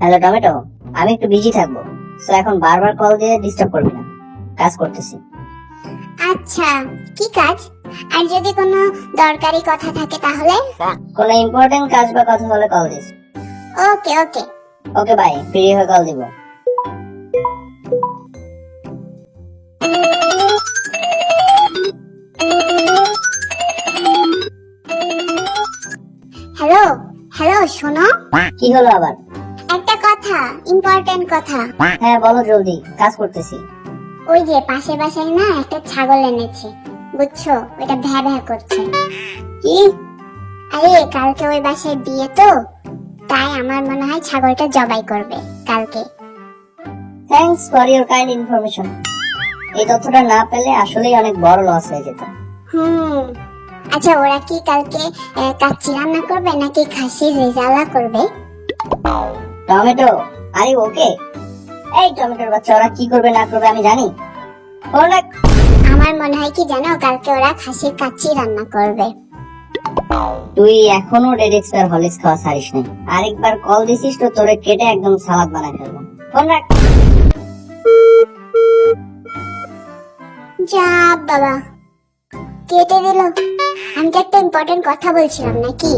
Hello tomato আমি একটু busy থাকব। তো এখন বারবার কল দিয়ে ডিস্টার্ব করবি না। কাজ করতেছি। আচ্ছা কি কাজ? আর যদি কোনো দরকারি কথা থাকে তাহলে? কোনো ইম্পর্টেন্ট কাজ বা কথা হলে call this. Okay okay okay bye free হয়ে কল দিব। হ্যালো হ্যালো শোনো? কি হলো আবার? একটা কথা ইম্পর্টেন্ট কথা। হ্যাঁ বলো জলদি কাজ করতেছি। ওই যে পাশে বাসায় না একটা ছাগল এনেছে বুঝছ? ওটা ভ্যা ভ্যা করছে। কি? আরে কালকে ওই বাসায় বিয়ে তো তাই আমার মনে হয় ছাগলটা জবাই করবে কালকে। Thanks for your kind information এই তথ্যটা না পেলে আসলেই অনেক বড় লস হয়ে যেত। হুম। আচ্ছা ওরা কি কালকে কাচ্চি রান্না করবে নাকি খাসির রেজালা করবে? টমেটো? আরে ওকে। এই টমেটোর বাচ্চা ওরা কি করবে না করবে আমি জানি। আমার মনে হয় কি জানো কালকে ওরা খাসির কাচ্চি রান্না করবে। তুই এখনও এক্সপায়ার হলিক্স খাওয়া ছাড়িস নাই আরেকবার কল দিছিস তো তোরে কেটে একদম সালাদ বানাই ফেলব। ফোন রাখ যা বাবা কেটে দিল। আমি তো একটা ইম্পর্টেন্ট কথা বলছিলাম নাকি?